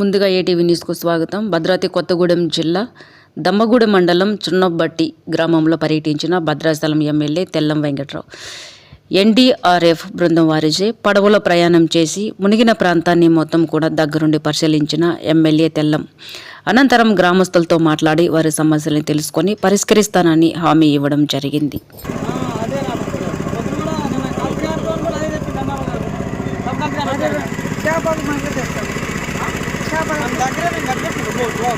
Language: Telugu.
ముందుగా ఏటీవీ న్యూస్కు స్వాగతం. భద్రాద్రి కొత్తగూడెం జిల్లా దమ్మగూడెం మండలం చున్నబట్టి గ్రామంలో పర్యటించిన భద్రాచలం ఎమ్మెల్యే తెల్లం వెంకట్రావు. ఎన్డీఆర్ఎఫ్ బృందం వారిచే పడవలో ప్రయాణం చేసి మునిగిన ప్రాంతాన్ని మొత్తం కూడా దగ్గరుండి పరిశీలించిన ఎమ్మెల్యే తెల్లం. అనంతరం గ్రామస్తులతో మాట్లాడి వారి సమస్యలను తెలుసుకొని పరిష్కరిస్తానని హామీ ఇవ్వడం జరిగింది. చేపలు తెస్తాం చేపలు దగ్గర మేము కట్టేస్తున్నాం